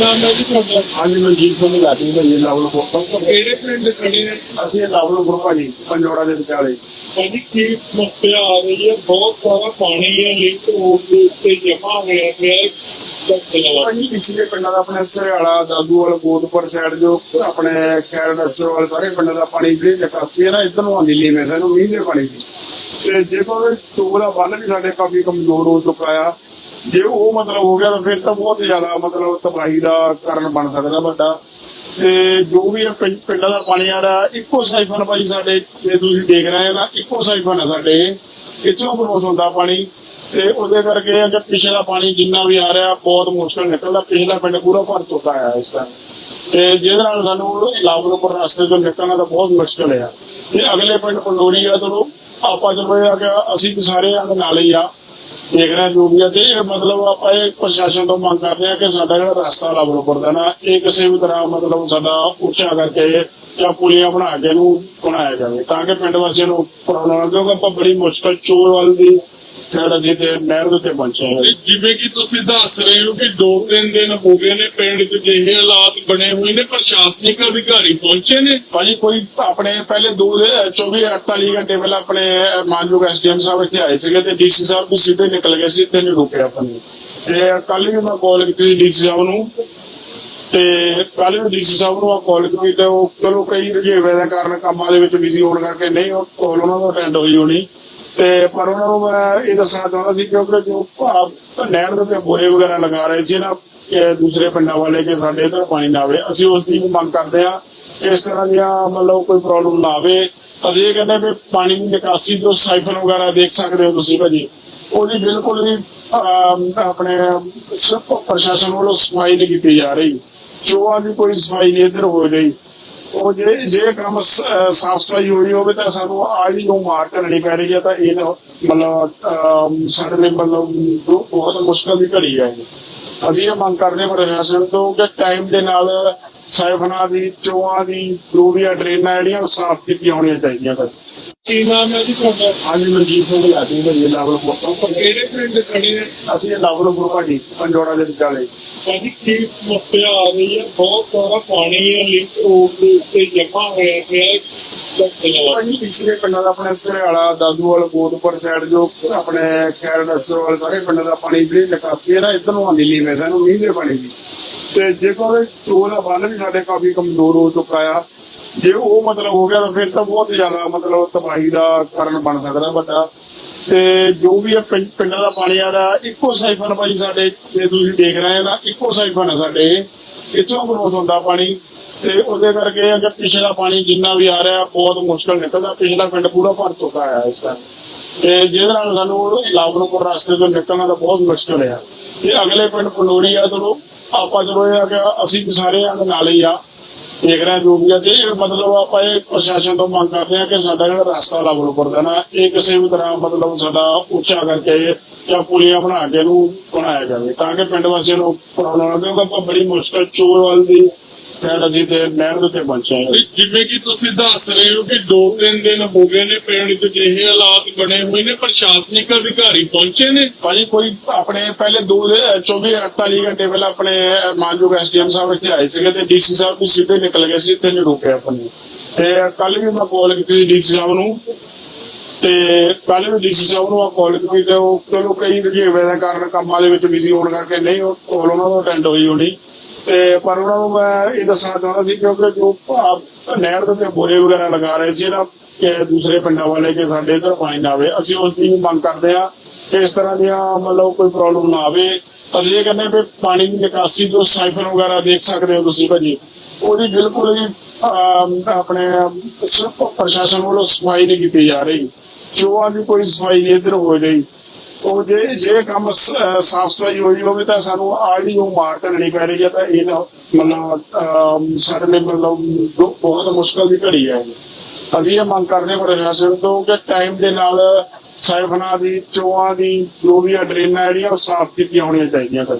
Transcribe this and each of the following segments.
ਨਾਮ ਹੈ ਜੀ ਤੁਹਾਡਾ? ਹਾਂਜੀ ਮਨਜੀਤ ਸਿੰਘ ਲਾਡੀ ਭਾਈ ਲਾਵਲ ਕੋਲ ਕਿਹੜੇ ਪਿੰਡ ਖੜੇ ਨੇ ਅਸੀਂ ਲਾਵਲ ਗੁਰੂ ਭਾਜੀ ਪੰਜੋੜਾ ਦੇ ਵਿਚਾਲੇ। ਭਾਜੀ ਕੀ ਸਮੱਸਿਆ ਆ ਰਹੀ ਹੈ? ਬਹੁਤ ਸਾਰਾ ਪਾਣੀ ਹੈ ਲਿੰਕ ਰੋਡ ਦੇ ਉੱਤੇ ਜਮਾ ਹੋਇਆ ਪਿਆ ਹੈ। ਧੰਨਵਾਦ ਭਾਜੀ ਪਿਛਲੇ ਪਿੰਡਾਂ ਦਾ ਆਪਣੇ ਸਰਿਆਲਾ ਦਾਦੂਵਾਲ ਗੋਦਪੁਰ ਸਾਈਡ ਜੋ ਆਪਣੇ ਖੈਰ ਨਸਰਵਾਲ ਸਾਰੇ ਪਿੰਡਾਂ ਦਾ ਪਾਣੀ ਜਿਹੜੀ ਨਿਕਾਸੀ ਹੈ ਨਾ ਇੱਧਰ ਨੂੰ ਆਉਂਦੀ ਲਈ ਮੈਂ ਸਾਨੂੰ ਮੀਂਹ ਦੇ ਪਾਣੀ ਦੀ। ਤੇ ਜੇ ਕੋਈ ਦਾ ਬੰਨ ਵੀ ਸਾਡੇ ਕਾਫੀ ਕਮਜ਼ੋਰ ਹੋ ਚੁੱਕਾ ਆ। ਜੇ ਉਹ ਮਤਲਬ ਹੋ ਗਿਆ ਤਾਂ ਫਿਰ ਤਾਂ ਬਹੁਤ ਜ਼ਿਆਦਾ ਮਤਲਬ ਤਬਾਹੀ ਦਾ ਕਾਰਨ ਬਣ ਸਕਦਾ ਵੱਡਾ। ਤੇ ਜੋ ਵੀ ਪਿੰਡਾਂ ਦਾ ਪਾਣੀ ਆ ਰਿਹਾ, ਇੱਕੋ ਸਾਈਫਨ ਭਾਈ ਸਾਡੇ, ਜੇ ਤੁਸੀਂ ਦੇਖ ਰਹੇ ਹੋ ਨਾ ਇੱਕੋ ਸਾਈਫਨ ਹੈ ਸਾਡੇ। ਇੱਥੋਂ ਕ੍ਰੋਸ ਹੁੰਦਾ ਪਾਣੀ ਤੇ ਉਹਦੇ ਕਰਕੇ ਇਹ ਪਿਛਲਾ ਪਾਣੀ ਜਿੰਨਾ ਵੀ ਆ ਰਿਹਾ, ਬਹੁਤ ਮੁਸ਼ਕਲ ਨਿਕਲਦਾ। ਪਿਛਲਾ ਪਿੰਡ ਪੂਰਾ ਭਰ ਚੁੱਕਾ ਹੈ ਇਸ ਟਾਈਮ ਤੇ ਜਿਹਦੇ ਨਾਲ ਸਾਨੂੰ ਲਾਭਨਪੁਰ ਰਸਤੇ ਤੋਂ ਨਿਕਲਣਾ ਤਾਂ ਬਹੁਤ ਮੁਸ਼ਕਲ ਹੈ ਤੇ ਅਗਲੇ ਪਿੰਡ ਪੰਡੋਰੀ ਆ, ਚਲੋ, ਆਪਾਂ ਚਲੋ ਇਹ ਆ ਕਿ ਅਸੀਂ ਵੀ ਸਾਰੇ ਆ ਨਾਲ ਹੀ ਆ। ਦੇਖਣਾ ਜ਼ਰੂਰੀ ਹਾਂ ਆ ਤੇ ਇਹ ਮਤਲਬ ਆਪਾਂ ਇਹ ਪ੍ਰਸ਼ਾਸਨ ਤੋਂ ਮੰਗ ਕਰਦੇ ਆ ਕਿ ਸਾਡਾ ਜਿਹੜਾ ਰਸਤਾ ਲਾਭਨਪੁਰ ਦਾ ਨਾ, ਇਹ ਕਿਸੇ ਵੀ ਤਰ੍ਹਾਂ ਮਤਲਬ ਸਾਡਾ ਉੱਚਾ ਕਰਕੇ ਜਾਂ ਪੁਲੀਆਂ ਬਣਾ ਕੇ ਇਹਨੂੰ ਬਣਾਇਆ ਜਾਵੇ ਤਾਂ ਕਿ ਪਿੰਡ ਵਾਸੀਆਂ ਨੂੰ ਪ੍ਰੋਬਲਮ ਨਾ ਕਿਉਂਕਿ ਆਪਾਂ ਬੜੀ ਮੁਸ਼ਕਲ ਚੋਰ ਵੱਲ ਦੀ ਸਾਈਡ ਅਸੀਂ ਤੇ ਨਹਿਰ ਦੇ ਉੱਤੇ ਪਹੁੰਚੇ ਹਾਂ ਤੇ ਜਿਵੇਂ ਕਿ ਤੁਸੀਂ ਦੱਸ ਰਹੇ ਹੋ ਕਿ ਦੋ ਤਿੰਨ ਦਿਨ ਹੋ ਗਏ ਨੇ ਪਿੰਡ 'ਚ ਜਿਹੇ ਹਾਲਾਤ ਬਣੇ ਹੋਏ ਨੇ ਪ੍ਰਸ਼ਾਸਨਿਕ ਅਧਿਕਾਰੀ ਪਹੁੰਚੇ ਨੇ? ਭਾਜੀ ਕੋਈ ਆਪਣੇ ਪਹਿਲੇ ਦੋ ਦੇ- 24 48 ਘੰਟੇ ਪਹਿਲਾਂ ਆਪਣੇ ਮਾਨਯੋਗ ਐਸਡੀਐਮ ਸਾਹਿਬ ਇੱਥੇ ਆਏ ਸੀਗੇ ਤੇ ਡੀਸੀ ਸਾਹਿਬ ਵੀ ਸਿੱਧੇ ਨਿਕਲ ਗਏ ਸੀ ਇੱਥੇ ਨਹੀਂ ਰੁਕੇ ਆਪਾਂ ਨੂੰ। ਤੇ ਕੱਲ ਵੀ ਮੈਂ ਕਾਲ ਕੀਤੀ ਡੀਸੀ ਸਾਹਿਬ ਨੂੰ। ਤੇ ਕੱਲ ਵੀ ਡੀਸੀ ਸਾਹਿਬ ਨੂੰ ਕਾਲ ਕੀਤੀ ਤੇ ਉਹ ਚਲੋ ਕਈ ਰੁਝੇਵੇਂ ਦੇ ਕਾਰਨ ਕੰਮਾਂ ਦੇ ਵਿੱਚ ਬਿਜ਼ੀ ਹੋਣ ਕਰਕੇ ਨਹੀਂ ਉਹ ਕਾਲ ਉਹਨਾਂ ਨੂੰ ਅਟੈਂਡ ਹੋਈ ਹੋਣੀ। ਤੇ ਪਰ ਉਹਨਾਂ ਨੂੰ ਮੈਂ ਇਹ ਦੱਸਣਾ ਚਾਹੁੰਦਾ ਸੀ ਕਿਉਂਕਿ ਜੋ ਨਹਿਰ ਦੇ ਉੱਤੇ ਬੋਏ ਵਗੈਰਾ ਲਗਾ ਰਹੇ ਸੀ ਨਾ, ਕਿ ਦੂਸਰੇ ਪਿੰਡਾਂ ਵਾਲੇ ਕਿ ਸਾਡੇ ਇੱਧਰ ਪਾਣੀ ਨਾ ਆਵੇ, ਅਸੀਂ ਉਸ ਦੀ ਮੰਗ ਕਰਦੇ ਆ ਇਸ ਤਰ੍ਹਾਂ ਦੀਆਂ ਮਤਲਬ ਕੋਈ ਪ੍ਰੋਬਲਮ ਨਾ ਆਵੇ। ਅਸੀਂ ਇਹ ਕਹਿੰਦੇ ਵੀ ਪਾਣੀ ਦੀ ਨਿਕਾਸੀ ਜੋ ਸਾਈਫਨ ਵਗੈਰਾ ਦੇਖ ਸਕਦੇ ਹੋ ਤੁਸੀਂ ਭਾਜੀ, ਉਹਦੀ ਬਿਲਕੁਲ ਵੀ ਆਪਣੇ ਪ੍ਰਸ਼ਾਸਨ ਵੱਲੋਂ ਸਫ਼ਾਈ ਨਹੀਂ ਕੀਤੀ ਜਾ ਰਹੀ। ਚੋਆਂ ਦੀ ਕੋਈ ਸਫ਼ਾਈ ਨਹੀਂ ਇੱਧਰ ਹੋ ਰਹੀ। ਉਹ ਜੇ ਜੇ ਕੰਮ ਸਾਫ਼ ਸਫ਼ਾਈ ਹੋਈ ਹੋਵੇ ਤਾਂ ਸਾਨੂੰ ਆਹ ਜਿਹੜੀ ਮਾਰ ਚੱਲਣੀ ਪੈ ਰਹੀ ਹੈ ਤਾਂ ਇਹ ਮਤਲਬ ਸਾਡੇ ਲਈ ਮਤਲਬ ਬਹੁਤ ਮੁਸ਼ਕਲ ਦੀ ਘੜੀ ਹੈ ਅਸੀਂ ਇਹ ਮੰਗ ਕਰਦੇ ਹਾਂ ਪ੍ਰਸ਼ਾਸਨ ਤੋਂ ਕਿ ਟਾਈਮ ਦੇ ਨਾਲ ਸਾਈਫਨਾਂ ਦੀ ਚੋਆਂ ਦੀ, ਜੋ ਵੀ ਡਰੇਨਾਂ ਜਿਹੜੀਆਂ ਸਾਫ਼ ਕੀਤੀਆਂ ਹੋਣੀਆਂ ਚਾਹੀਦੀਆਂ ਸਰ। ਕੀ ਨਾਮ ਹੈ ਜੀ ਤੁਹਾਡਾ? ਹਾਂਜੀ ਮਨਜੀਤ ਸਿੰਘ ਲਾਡੀ ਭਾਜੀ ਲਾਵਲ ਕੋਲ ਕਿਹੜੇ ਪਿੰਡ ਖੜੇ ਨੇ ਅਸੀਂ ਲਾਵਲ ਗੁਰੂ ਭਾਜੀ ਪੰਜੋੜਾ ਦੇ ਵਿਚਾਲੇ। ਭਾਜੀ ਕੀ ਸਮੱਸਿਆ ਆ ਰਹੀ ਹੈ? ਬਹੁਤ ਸਾਰਾ ਪਾਣੀ ਹੈ ਲਿੰਕ ਰੋਡ ਦੇ ਉੱਤੇ ਜਮਾ ਹੋਇਆ ਪਿਆ ਹੈ। ਧੰਨਵਾਦ ਭਾਜੀ ਪਿਛਲੇ ਪਿੰਡਾਂ ਦਾ ਆਪਣੇ ਸਰਿਆਲਾ ਦਾਦੂਵਾਲ ਗੋਦਪੁਰ ਸਾਈਡ ਜੋ ਆਪਣੇ ਖੈਰ ਨਸਰਵਾਲ ਸਾਰੇ ਪਿੰਡਾਂ ਦਾ ਪਾਣੀ ਜਿਹੜੀ ਨਿਕਾਸੀ ਹੈ ਨਾ ਇੱਧਰ ਨੂੰ ਆਉਂਦੀ ਲਈ ਮੈਂ ਸਾਨੂੰ ਮੀਂਹ ਦੇ ਪਾਣੀ ਦੀ। ਤੇ ਜੇ ਕੋਈ ਚੋਗ ਦਾ ਬੰਨ ਵੀ ਸਾਡੇ ਕਾਫੀ ਕਮਜ਼ੋਰ ਹੋ ਚੁੱਕਾ ਆ। ਜੇ ਉਹ ਮਤਲਬ ਹੋ ਗਿਆ ਤਾਂ ਫਿਰ ਤਾਂ ਬਹੁਤ ਜ਼ਿਆਦਾ ਮਤਲਬ ਤਬਾਹੀ ਦਾ ਕਾਰਨ ਬਣ ਸਕਦਾ ਵੱਡਾ। ਤੇ ਜੋ ਵੀ ਇਹ ਪਿੰ- ਪਿੰਡਾਂ ਦਾ ਪਾਣੀ ਆ ਰਿਹਾ, ਇੱਕੋ ਸਾਈਫਨ ਭਾਈ ਸਾਡੇ, ਜੇ ਤੁਸੀਂ ਦੇਖ ਰਹੇ ਹੋ ਨਾ ਇੱਕੋ ਸਾਈਫਨ ਹੈ ਸਾਡੇ। ਇੱਥੋਂ ਕ੍ਰੋਸ ਹੁੰਦਾ ਪਾਣੀ ਤੇ ਉਹਦੇ ਕਰਕੇ ਇਹ ਪਿਛਲਾ ਪਾਣੀ ਜਿੰਨਾ ਵੀ ਆ ਰਿਹਾ, ਬਹੁਤ ਮੁਸ਼ਕਲ ਨਿਕਲਦਾ। ਪਿਛਲਾ ਪਿੰਡ ਪੂਰਾ ਭਰ ਚੁੱਕਾ ਹੈ ਇਸ ਟਾਈਮ ਤੇ ਜਿਹਦੇ ਨਾਲ ਸਾਨੂੰ ਲਾਭਨਪੁਰ ਰਸਤੇ ਤੋਂ ਨਿਕਲਣਾ ਤਾਂ ਬਹੁਤ ਮੁਸ਼ਕਲ ਹੈ ਤੇ ਅਗਲੇ ਪਿੰਡ ਪੰਡੋਰੀ ਆ, ਚਲੋ, ਆਪਾਂ ਚਲੋ ਇਹ ਆ ਕਿ ਅਸੀਂ ਵੀ ਸਾਰੇ ਆ ਨਾਲ ਹੀ ਆ। ਦੇਖ ਰਹੇ ਤੇ ਮਤਲਬ ਆਪਾਂ ਇਹ ਪ੍ਰਸ਼ਾਸਨ ਤੋਂ ਮੰਗ ਕਰਦੇ ਹਾਂ ਕਿ ਸਾਡਾ ਜਿਹੜਾ ਰਸਤਾ ਲਾਭਨਪੁਰ ਦਾ ਨਾ, ਇਹ ਕਿਸੇ ਵੀ ਤਰ੍ਹਾਂ ਮਤਲਬ ਸਾਡਾ ਉੱਚਾ ਕਰਕੇ ਜਾਂ ਪੁਲੀਆਂ ਬਣਾ ਕੇ ਇਹਨੂੰ ਬਣਾਇਆ ਜਾਵੇ, ਤਾਂ ਕਿ ਪਿੰਡ ਵਾਸੀਆਂ ਨੂੰ ਪ੍ਰੋਬਲਮ ਨਾ ਕਿਉਂਕਿ ਆਪਾਂ ਬੜੀ ਮੁਸ਼ਕਲ ਚੋਰ ਵੱਲ ਸਾਈਡ ਅਸੀਂ ਤੇ ਨਹਿਰ ਦੇ ਉੱਤੇ ਪਹੁੰਚੇ ਹਾਂ। ਤੇ ਜਿਵੇਂ ਕਿ ਤੁਸੀਂ ਦੱਸ ਰਹੇ ਹੋ ਕਿ ਦੋ ਤਿੰਨ ਦਿਨ ਹੋ ਗਏ ਨੇ ਪਿੰਡ 'ਚ ਜਿਹੇ ਹਾਲਾਤ ਬਣੇ ਹੋਏ ਨੇ ਪ੍ਰਸ਼ਾਸਨਿਕ ਅਧਿਕਾਰੀ ਪਹੁੰਚੇ ਨੇ? ਭਾਜੀ ਕੋਈ ਆਪਣੇ ਪਹਿਲੇ ਦੋ ਦੇ- 24 48 ਘੰਟੇ ਪਹਿਲਾਂ ਆਪਣੇ ਮਾਨਯੋਗ ਐਸਡੀਐਮ ਸਾਹਿਬ ਇੱਥੇ ਆਏ ਸੀਗੇ ਤੇ ਡੀਸੀ ਸਾਹਿਬ ਵੀ ਸਿੱਧੇ ਨਿਕਲ ਗਏ ਸੀ ਇੱਥੇ ਨਹੀਂ ਰੁਕੇ ਆਪਾਂ ਨੂੰ ਤੇ ਕੱਲ ਵੀ ਮੈਂ ਕਾਲ ਕੀਤੀ ਡੀਸੀ ਸਾਹਿਬ ਨੂੰ। ਤੇ ਕੱਲ ਵੀ ਡੀਸੀ ਸਾਹਿਬ ਨੂੰ ਕਾਲ ਕੀਤੀ ਤੇ ਉਹ ਚਲੋ ਕਈ ਰੁਝੇਵੇਂ ਦੇ ਕਾਰਨ ਕੰਮਾਂ ਦੇ ਵਿੱਚ ਬਿਜ਼ੀ ਹੋਣ ਕਰਕੇ ਨਹੀਂ ਉਹ call ਉਹਨਾਂ ਨੂੰ ਅਟੈਂਡ ਹੋਈ ਹੋਣੀ। ਤੇ ਪਰ ਉਹਨਾਂ ਨੂੰ ਮੈਂ ਇਹ ਦੱਸਣਾ ਚਾਹੁੰਦਾ ਸੀ ਕਿਉਂਕਿ ਜੋ ਨਹਿਰ ਦੇ ਉੱਤੇ ਬੋਏ ਵਗੈਰਾ ਲਗਾ ਰਹੇ ਸੀ ਨਾ, ਕਿ ਦੂਸਰੇ ਪਿੰਡਾਂ ਵਾਲੇ ਕਿ ਸਾਡੇ ਇੱਧਰ ਪਾਣੀ ਨਾ ਆਵੇ। ਅਸੀਂ ਉਸ ਦੀ ਮੰਗ ਕਰਦੇ ਆ ਕਿ ਇਸ ਤਰ੍ਹਾਂ ਦੀਆਂ ਮਤਲਬ ਕੋਈ ਪ੍ਰੋਬਲਮ ਨਾ ਆਵੇ। ਅਸੀਂ ਇਹ ਕਹਿੰਦੇ ਵੀ ਪਾਣੀ ਦੀ ਨਿਕਾਸੀ ਜੋ ਸਾਈਫਨ ਵਗੈਰਾ ਦੇਖ ਸਕਦੇ ਹੋ ਤੁਸੀਂ ਭਾਜੀ, ਉਹਦੀ ਬਿਲਕੁਲ ਹੀ ਆਪਣੇ ਪ੍ਰਸ਼ਾਸਨ ਵੱਲੋਂ ਸਫ਼ਾਈ ਨਹੀਂ ਕੀਤੀ ਜਾ ਰਹੀ। ਚੋਆਂ ਦੀ ਕੋਈ ਸਫ਼ਾਈ ਨਹੀਂ ਇੱਧਰ ਹੋ ਰਹੀ ਉਹ ਜੇ ਜੇ ਕੰਮ ਸਾਫ਼ ਸਫ਼ਾਈ ਹੋਈ ਹੋਵੇ ਤਾਂ ਸਾਨੂੰ ਆਹ ਮਾਰ ਚੱਲਣੀ ਪੈ ਰਹੀ ਹੈ ਤਾਂ ਇਹ ਮਤਲਬ ਸਾਡੇ ਲਈ ਮਤਲਬ ਬਹੁਤ ਮੁਸ਼ਕਲ ਦੀ ਘੜੀ ਹੈ। ਅਸੀਂ ਇਹ ਮੰਗ ਕਰਦੇ ਹਾਂ ਪ੍ਰਸ਼ਾਸਨ ਤੋਂ ਕਿ ਟਾਈਮ ਦੇ ਨਾਲ ਸਾਈਫਨਾਂ ਦੀ ਚੋਆਂ ਦੀ, ਜੋ ਵੀ ਆ, ਡਰੇਨਾਂ ਜਿਹੜੀਆਂ ਉਹ ਸਾਫ਼ ਕੀਤੀਆਂ ਹੋਣੀਆਂ ਚਾਹੀਦੀਆਂ ਸਰ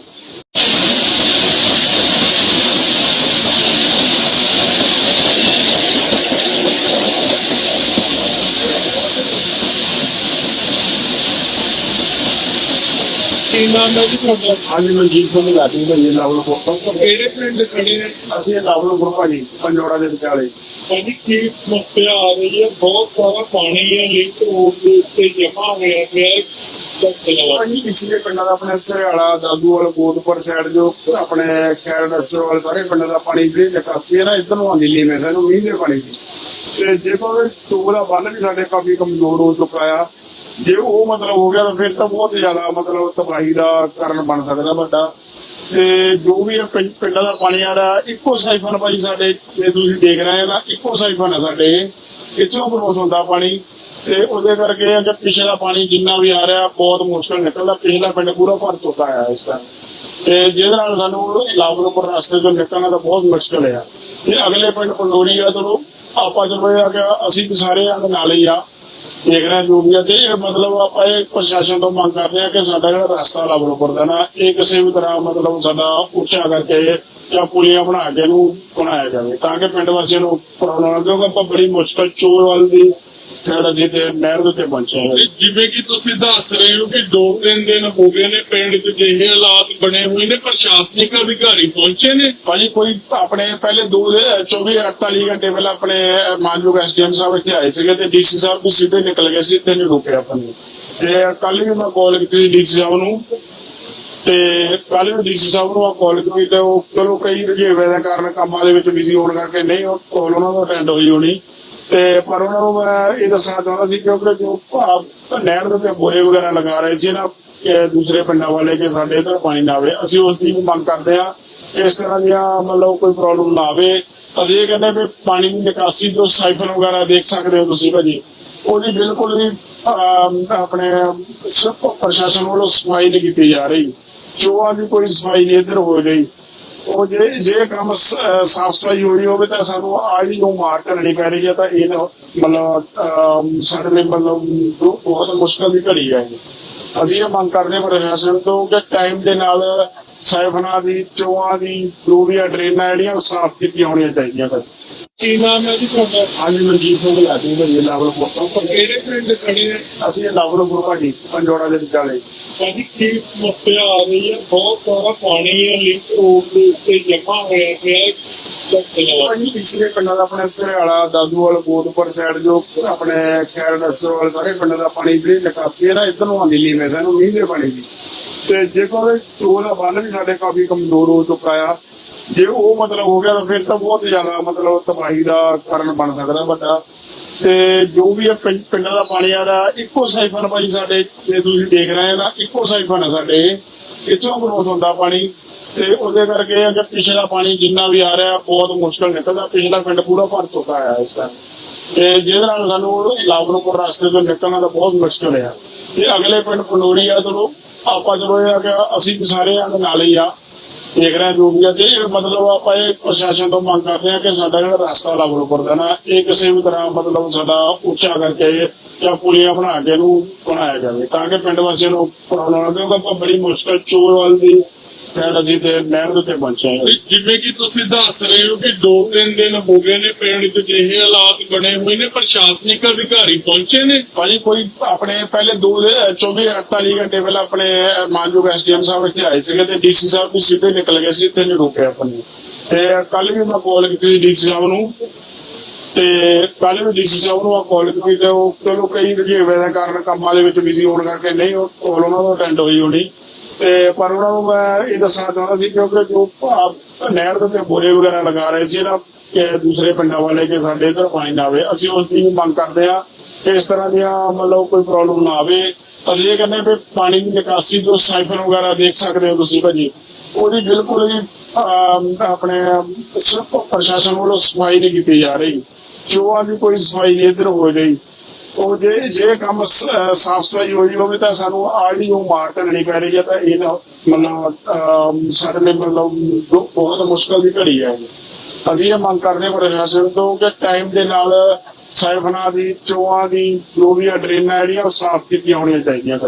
ਨਾਮ ਹੈ ਜੀ ਤੁਹਾਡਾ ਹਾਂਜੀ ਮਨਜੀਤ ਸਿੰਘ ਲਾਡੀ ਭਾਈ ਲਾਵਲ ਕੋਲ ਕਿਹੜੇ ਪਿੰਡ ਖੜੇ ਨੇ? ਅਸੀਂ ਲਾਵਲ ਕੋਲ ਭਾਜੀ ਪੰਜੋੜਾ ਦੇ ਵਿਚਾਲੇ। ਭਾਜੀ ਕੀ ਸਮੱਸਿਆ ਆ ਰਹੀ ਹੈ ਬਹੁਤ ਸਾਰਾ ਪਾਣੀ ਹੈ ਲਿੰਕ ਰੋਡ ਦੇ ਉੱਤੇ ਜਮਾ ਹੋਇਆ ਪਿਆ ਹੈ। ਭਾਜੀ ਪਿਛਲੇ ਪਿੰਡਾਂ ਦਾ ਆਪਣੇ ਸਰਿਆਲਾ ਦਾਦੂਵਾਲ ਗੋਦਪੁਰ ਸਾਈਡ ਜੋ ਆਪਣੇ ਖੈਰ ਨਸਰਵਾਲ ਸਾਰੇ ਪਿੰਡਾਂ ਦਾ ਪਾਣੀ ਜਿਹੜੀ ਨਿਕਾਸੀ ਹੈ ਨਾ ਇਧਰ ਨੂੰ ਆਉਂਦੀ ਲੀਵੇਂ ਸਾਨੂੰ ਮੀਂਹ ਦੇ ਪਾਣੀ ਦੀ। ਤੇ ਜੇ ਚੋਗ ਦਾ ਬੰਨ ਵੀ ਸਾਡੇ ਕਾਫੀ ਕਮਜ਼ੋਰ ਹੋ ਚੁੱਕਾ ਆ ਜੇ ਉਹ ਮਤਲਬ ਹੋ ਗਿਆ ਤਾਂ ਫਿਰ ਤਾਂ ਬਹੁਤ ਜ਼ਿਆਦਾ ਮਤਲਬ ਤਬਾਹੀ ਦਾ ਕਾਰਨ ਬਣ ਸਕਦਾ ਵੱਡਾ। ਤੇ ਜੋ ਵੀ ਪਿੰਡਾਂ ਦਾ ਪਾਣੀ ਆ ਰਿਹਾ, ਇੱਕੋ ਸਾਈਫਨ ਭਾਜੀ ਸਾਡੇ, ਜੇ ਤੁਸੀਂ ਦੇਖ ਰਹੇ ਹੋ ਨਾ, ਇੱਕੋ ਸਾਈਫਨ ਹੈ ਸਾਡੇ ਇੱਥੋਂ ਕ੍ਰੋਸ ਹੁੰਦਾ ਪਾਣੀ। ਤੇ ਉਹਦੇ ਕਰਕੇ ਇਹ ਕਿ ਪਿਛਲਾ ਪਾਣੀ ਜਿੰਨਾ ਵੀ ਆ ਰਿਹਾ, ਬਹੁਤ ਮੁਸ਼ਕਲ ਨਿਕਲਦਾ। ਪਿਛਲਾ ਪਿੰਡ ਪੂਰਾ ਭਰ ਚੁੱਕਾ ਹੈ ਇਸ ਟਾਈਮ ਤੇ ਜਿਹਦੇ ਨਾਲ ਸਾਨੂੰ ਲਾਭਨਪੁਰ ਰਸਤੇ ਤੋਂ ਨਿਕਲਣਾ ਤਾਂ ਬਹੁਤ ਮੁਸ਼ਕਲ ਹੈ ਤੇ ਅਗਲੇ ਪਿੰਡ ਪੰਡੋਰੀ ਆ, ਚਲੋ, ਆਪਾਂ ਚਲੋ ਇਹ ਆ ਕਿ ਅਸੀਂ ਵੀ ਸਾਰੇ ਆ ਨਾਲ ਹੀ ਆ। ਦੇਖ ਰਹੇ ਆ ਤੇ ਇਹ ਮਤਲਬ ਆਪਾਂ ਇਹ ਪ੍ਰਸ਼ਾਸਨ ਤੋਂ ਮੰਗ ਕਰਦੇ ਆ ਕਿ ਸਾਡਾ ਜਿਹੜਾ ਰਸਤਾ ਲਾਭਨਪੁਰ ਦਾ ਨਾ, ਇਹ ਕਿਸੇ ਵੀ ਤਰ੍ਹਾਂ ਮਤਲਬ ਸਾਡਾ ਉੱਚਾ ਕਰਕੇ ਜਾਂ ਪੁਲੀਆਂ ਬਣਾ ਕੇ ਇਹਨੂੰ ਬਣਾਇਆ ਜਾਵੇ, ਤਾਂ ਕਿ ਪਿੰਡ ਵਾਸੀਆਂ ਨੂੰ ਪ੍ਰੋਬਲਮ ਨਾ ਕਿਉਂਕਿ ਆਪਾਂ ਬੜੀ ਮੁਸ਼ਕਲ ਚੋਰ ਵੱਲ ਦੀ ਸਾਈਡ ਅਸੀਂ ਤੇ ਨਹਿਰ ਦੇ ਉੱਤੇ ਪਹੁੰਚੇ ਹਾਂ ਤੇ ਜਿਵੇਂ ਕਿ ਤੁਸੀਂ ਦੱਸ ਰਹੇ ਹੋ ਕਿ ਦੋ ਤਿੰਨ ਦਿਨ ਹੋ ਗਏ ਨੇ ਪਿੰਡ 'ਚ ਜਿਹੇ ਹਾਲਾਤ ਬਣੇ ਹੋਏ ਨੇ ਪ੍ਰਸ਼ਾਸਨਿਕ ਅਧਿਕਾਰੀ ਪਹੁੰਚੇ ਨੇ? ਭਾਜੀ ਕੋਈ ਆਪਣੇ ਪਹਿਲੇ ਦੋ 24 48 ਘੰਟੇ ਪਹਿਲਾਂ ਆਪਣੇ ਮਾਨਯੋਗ ਐਸਡੀਐਮ ਸਾਹਿਬ ਇੱਥੇ ਆਏ ਸੀਗੇ ਤੇ ਡੀਸੀ ਸਾਹਿਬ ਵੀ ਸਿੱਧੇ ਨਿਕਲ ਗਏ ਸੀ ਇੱਥੇ ਨਹੀਂ ਰੁਕੇ ਆਪਾਂ ਨੂੰ। ਤੇ ਕੱਲ ਵੀ ਮੈਂ ਕਾਲ ਕੀਤੀ ਡੀਸੀ ਸਾਹਿਬ ਨੂੰ। ਤੇ ਕੱਲ ਵੀ ਡੀਸੀ ਸਾਹਿਬ ਨੂੰ ਕਾਲ ਕੀਤੀ ਤੇ ਉਹ ਚਲੋ ਕਈ ਰਜੇਵੇ ਦੇ ਕਾਰਨ ਕੰਮਾਂ ਦੇ ਵਿੱਚ ਬਿਜ਼ੀ ਹੋਣ ਕਰਕੇ ਨਹੀਂ ਉਹ ਕਾਲ ਉਹਨਾਂ ਨੂੰ ਅਟੈਂਡ ਹੋਈ ਹੋਣੀ। ਤੇ ਪਰ ਉਹਨਾਂ ਨੂੰ ਮੈਂ ਇਹ ਦੱਸਣਾ ਚਾਹੁੰਦਾ ਸੀ ਕਿਉਂਕਿ ਜੋ ਨਹਿਰ ਦੇ ਉੱਤੇ ਬੋਏ ਵਗੈਰਾ ਲਗਾ ਰਹੇ ਸੀ ਨਾ, ਕਿ ਦੂਸਰੇ ਪਿੰਡਾਂ ਵਾਲੇ ਕਿ ਸਾਡੇ ਇੱਧਰ ਪਾਣੀ ਨਾ ਆਵੇ, ਅਸੀਂ ਉਸ ਦੀ ਮੰਗ ਕਰਦੇ ਆ ਇਸ ਤਰ੍ਹਾਂ ਦੀਆਂ ਮਤਲਬ ਕੋਈ ਪ੍ਰੋਬਲਮ ਨਾ ਆਵੇ। ਅਸੀਂ ਇਹ ਕਹਿੰਦੇ ਵੀ ਪਾਣੀ ਦੀ ਨਿਕਾਸੀ ਜੋ ਸਾਈਫਨ ਵਗੈਰਾ ਦੇਖ ਸਕਦੇ ਹੋ ਤੁਸੀਂ ਭਾਜੀ, ਉਹਦੀ ਬਿਲਕੁਲ ਵੀ ਆਪਣੇ ਪ੍ਰਸ਼ਾਸਨ ਵੱਲੋਂ ਸਫ਼ਾਈ ਨਹੀਂ ਕੀਤੀ ਜਾ ਰਹੀ। ਚੋਆਂ ਦੀ ਕੋਈ ਸਫ਼ਾਈ ਨਹੀਂ ਇੱਧਰ ਹੋ ਰਹੀ। ਉਹ ਜੇ ਜੇ ਕੰਮ ਸਾਫ਼ ਸਫ਼ਾਈ ਹੋਈ ਹੋਵੇ ਤਾਂ ਸਾਨੂੰ ਆਜ ਨੂੰ ਮਾਰ ਚੱਲਣੀ ਪੈ ਰਹੀ ਹੈ ਤਾਂ ਇਹ ਮਤਲਬ ਸਾਡੇ ਲਈ ਮਤਲਬ ਬਹੁਤ- ਬਹੁਤ ਮੁਸ਼ਕਲ ਦੀ ਘੜੀ ਹੈ ਅਸੀਂ ਇਹ ਮੰਗ ਕਰਦੇ ਹਾਂ ਪ੍ਰਸ਼ਾਸਨ ਤੋਂ ਕਿ ਟਾਈਮ ਦੇ ਨਾਲ ਸਾਈਫਨਾਂ ਦੀ ਚੋਆਂ ਦੀ, ਜੋ ਵੀ ਡਰੇਨਾਂ ਜਿਹੜੀਆਂ ਸਾਫ਼ ਕੀਤੀਆਂ ਹੋਣੀਆਂ ਚਾਹੀਦੀਆਂ ਸਰ ਕੀ ਨਾਮ ਹੈ ਜੀ ਤੁਹਾਡਾ? ਹਾਂਜੀ ਮਨਜੀਤ ਸਿੰਘ ਲਾਡੀ ਭਾਈ ਲਾਵਲ ਕੋਲ ਕਿਹੜੇ ਪਿੰਡ ਖੜੇ ਨੇ ਅਸੀਂ ਲਾਵਲ ਭਾਜੀ ਪੰਜੋੜਾ ਦੇ ਵਿਚਾਲੇ ਭਾਜੀ ਕੀ ਸਮੱਸਿਆ ਆ ਰਹੀ ਹੈ ਬਹੁਤ ਸਾਰਾ ਪਾਣੀ ਹੈ ਲਿੰਕ ਰੋਡ ਦੇ ਉੱਤੇ ਜਮਾ ਹੋਇਆ ਪਿਆ ਹੈ। ਭਾਜੀ ਪਿਛਲੇ ਪਿੰਡਾਂ ਦਾ ਆਪਣੇ ਸਰਿਆਲਾ ਦਾਦੂਵਾਲ ਗੋਦਪੁਰ ਸਾਈਡ ਜੋ ਆਪਣੇ ਖੈਰ ਨਸਰਵਾਲ ਸਾਰੇ ਪਿੰਡਾਂ ਦਾ ਪਾਣੀ ਜਿਹੜੀ ਨਿਕਾਸੀ ਹੈ ਨਾ ਇਧਰ ਨੂੰ ਆਉਂਦੀ ਲੀਵੇਂ ਸਾਨੂੰ ਮੀਂਹ ਦੇ ਪਾਣੀ ਦੀ। ਤੇ ਜੇ ਕੋਈ ਚੋਗ ਦਾ ਬੰਨ ਵੀ ਸਾਡੇ ਕਾਫੀ ਕਮਜ਼ੋਰ ਹੋ ਚੁੱਕਾ ਆ। ਜੇ ਉਹ ਮਤਲਬ ਹੋ ਗਿਆ ਤਾਂ ਫਿਰ ਤਾਂ ਬਹੁਤ ਜ਼ਿਆਦਾ ਮਤਲਬ ਤਬਾਹੀ ਦਾ ਕਾਰਨ ਬਣ ਸਕਦਾ ਵੱਡਾ। ਤੇ ਜੋ ਵੀ ਇਹ ਪਿੰ- ਪਿੰਡਾਂ ਦਾ ਪਾਣੀ ਆ ਰਿਹਾ, ਇੱਕੋ ਸਾਈਫਨ ਭਾਜੀ ਸਾਡੇ, ਜੇ ਤੁਸੀਂ ਦੇਖ ਰਹੇ ਹੋ ਨਾ, ਇੱਕੋ ਸਾਈਫਨ ਹੈ ਸਾਡੇ। ਇੱਥੋਂ ਕ੍ਰੋਸ ਹੁੰਦਾ ਪਾਣੀ ਤੇ ਉਹਦੇ ਕਰਕੇ ਇਹ ਪਿਛਲਾ ਪਾਣੀ ਜਿੰਨਾ ਵੀ ਆ ਰਿਹਾ, ਬਹੁਤ ਮੁਸ਼ਕਲ ਨਿਕਲਦਾ। ਪਿਛਲਾ ਪਿੰਡ ਪੂਰਾ ਭਰ ਚੁੱਕਾ ਹੈ ਇਸ ਟਾਈਮ ਤੇ ਜਿਹਦੇ ਨਾਲ ਸਾਨੂੰ ਲਾਭਨਪੁਰ ਰਸਤੇ ਤੋਂ ਨਿਕਲਣਾ ਤਾਂ ਬਹੁਤ ਮੁਸ਼ਕਲ ਹੈ ਤੇ ਅਗਲੇ ਪਿੰਡ ਪੰਡੋਰੀ ਆ, ਚਲੋ, ਆਪਾਂ ਚਲੋ ਇਹ ਆ ਕਿ ਅਸੀਂ ਵੀ ਸਾਰੇ ਆ, ਨਾਲ ਹੀ ਆ। ਦੇਖ ਰਹੇ ਆ ਤੇ ਇਹ ਮਤਲਬ ਆਪਾਂ ਇਹ ਪ੍ਰਸ਼ਾਸਨ ਤੋਂ ਮੰਗ ਕਰਦੇ ਹਾਂ ਕਿ ਸਾਡਾ ਜਿਹੜਾ ਰਸਤਾ ਲਾਭਨਪੁਰ ਦਾ ਨਾ, ਇਹ ਕਿਸੇ ਵੀ ਤਰ੍ਹਾਂ ਮਤਲਬ ਸਾਡਾ ਉੱਚਾ ਕਰਕੇ ਜਾਂ ਪੁਲੀਆਂ ਬਣਾ ਕੇ ਇਹਨੂੰ ਬਣਾਇਆ ਜਾਵੇ, ਤਾਂ ਕਿ ਪਿੰਡ ਵਾਸੀਆਂ ਨੂੰ ਪ੍ਰੋਬਲਮ ਨਾ ਕਿਉਂਕਿ ਆਪਾਂ ਬੜੀ ਮੁਸ਼ਕਲ ਚੋਰ ਵੱਲ ਦੀ ਸਾਈਡ ਅਸੀਂ ਤੇ ਨਹਿਰ ਉੱਤੇ ਪਹੁੰਚੇ ਹਾਂ। ਤੇ ਜਿਵੇਂ ਕਿ ਤੁਸੀਂ ਦੱਸ ਰਹੇ ਹੋ ਕਿ ਦੋ ਤਿੰਨ ਦਿਨ ਹੋ ਗਏ ਨੇ ਪਿੰਡ 'ਚ ਜਿਹੇ ਹਾਲਾਤ ਬਣੇ ਹੋਏ ਨੇ ਪ੍ਰਸ਼ਾਸਨਿਕ ਅਧਿਕਾਰੀ ਪਹੁੰਚੇ ਨੇ? ਭਾਜੀ ਕੋਈ ਆਪਣੇ ਪਹਿਲੇ ਦੋ 24 48 ਘੰਟੇ ਪਹਿਲਾਂ ਆਪਣੇ ਮਾਨਯੋਗ ਐਸਡੀਐਮ ਸਾਹਿਬ ਇੱਥੇ ਆਏ ਸੀਗੇ ਤੇ ਡੀਸੀ ਸਾਹਿਬ ਵੀ ਸਿੱਧੇ ਨਿਕਲ ਗਏ ਸੀ ਇੱਥੇ ਨਹੀਂ ਰੁਕੇ ਆਪਾਂ ਨੂੰ। ਤੇ ਕੱਲ ਵੀ ਮੈਂ ਕਾਲ ਕੀਤੀ ਡੀਸੀ ਸਾਹਿਬ ਨੂੰ। ਤੇ ਕੱਲ ਵੀ ਡੀਸੀ ਸਾਹਿਬ ਨੂੰ ਕਾਲ ਕੀਤੀ ਤੇ ਉਹ ਚਲੋ ਕਈ ਰਜੇਵੇ ਦੇ ਕਾਰਨ ਕੰਮਾਂ ਦੇ ਵਿੱਚ ਬਿਜ਼ੀ ਹੋਣ ਕਰਕੇ ਨਹੀਂ ਉਹ call ਉਹਨਾਂ ਨੂੰ ਅਟੈਂਡ ਹੋਈ ਹੋਣੀ। ਤੇ ਪਰ ਉਹਨਾਂ ਨੂੰ ਮੈਂ ਇਹ ਦੱਸਣਾ ਚਾਹੁੰਦਾ ਸੀ ਕਿਉਂਕਿ ਜੋ ਨਹਿਰ ਦੇ ਉੱਤੇ ਬੋਏ ਵਗੈਰਾ ਲਗਾ ਰਹੇ ਸੀ ਨਾ, ਕਿ ਦੂਸਰੇ ਪਿੰਡਾਂ ਵਾਲੇ ਕਿ ਸਾਡੇ ਇੱਧਰ ਪਾਣੀ ਨਾ ਆਵੇ। ਅਸੀਂ ਉਸ ਦੀ ਵੀ ਮੰਗ ਕਰਦੇ ਆ ਇਸ ਤਰ੍ਹਾਂ ਦੀਆਂ ਮਤਲਬ ਕੋਈ ਪ੍ਰੋਬਲਮ ਨਾ ਆਵੇ। ਅਸੀਂ ਇਹ ਕਹਿੰਦੇ ਵੀ ਪਾਣੀ ਦੀ ਨਿਕਾਸੀ ਜੋ ਸਾਈਫਰ ਵਗੈਰਾ ਦੇਖ ਸਕਦੇ ਹੋ ਤੁਸੀਂ ਭਾਜੀ, ਉਹਦੀ ਬਿਲਕੁਲ ਵੀ ਆਪਣੇ ਪ੍ਰਸ਼ਾਸਨ ਵੱਲੋਂ ਸਫ਼ਾਈ ਨਹੀਂ ਕੀਤੀ ਜਾ ਰਹੀ। ਚੋਆਂ ਦੀ ਕੋਈ ਸਫ਼ਾਈ ਨਹੀਂ ਇੱਧਰ ਹੋ ਰਹੀ। ਉਹ ਜੇ ਜੇ ਕੰਮ ਸਾਫ਼ ਸਫ਼ਾਈ ਹੋਈ ਹੋਵੇ ਤਾਂ ਸਾਨੂੰ ਆਜ ਹੀ ਮਾਰ ਚੱਲਣੀ ਪੈ ਰਹੀ ਹੈ ਤਾਂ ਇਹ ਨਾ ਮਤਲਬ ਸਾਡੇ ਲਈ ਮਤਲਬ ਬਹੁਤ- ਮੁਸ਼ਕਲ ਦੀ ਘੜੀ ਹੈ ਅਸੀਂ ਇਹ ਮੰਗ ਕਰਦੇ ਹਾਂ ਪ੍ਰਸ਼ਾਸਨ ਤੋਂ ਕਿ ਟਾਈਮ ਦੇ ਨਾਲ ਸਾਈਫਨਾਂ ਦੀ ਚੋਆਂ ਦੀ, ਜੋ ਵੀ ਆ ਡਰੇਨਾਂ ਜਿਹੜੀਆਂ ਉਹ ਸਾਫ਼ ਕੀਤੀਆਂ ਹੋਣੀਆਂ ਚਾਹੀਦੀਆਂ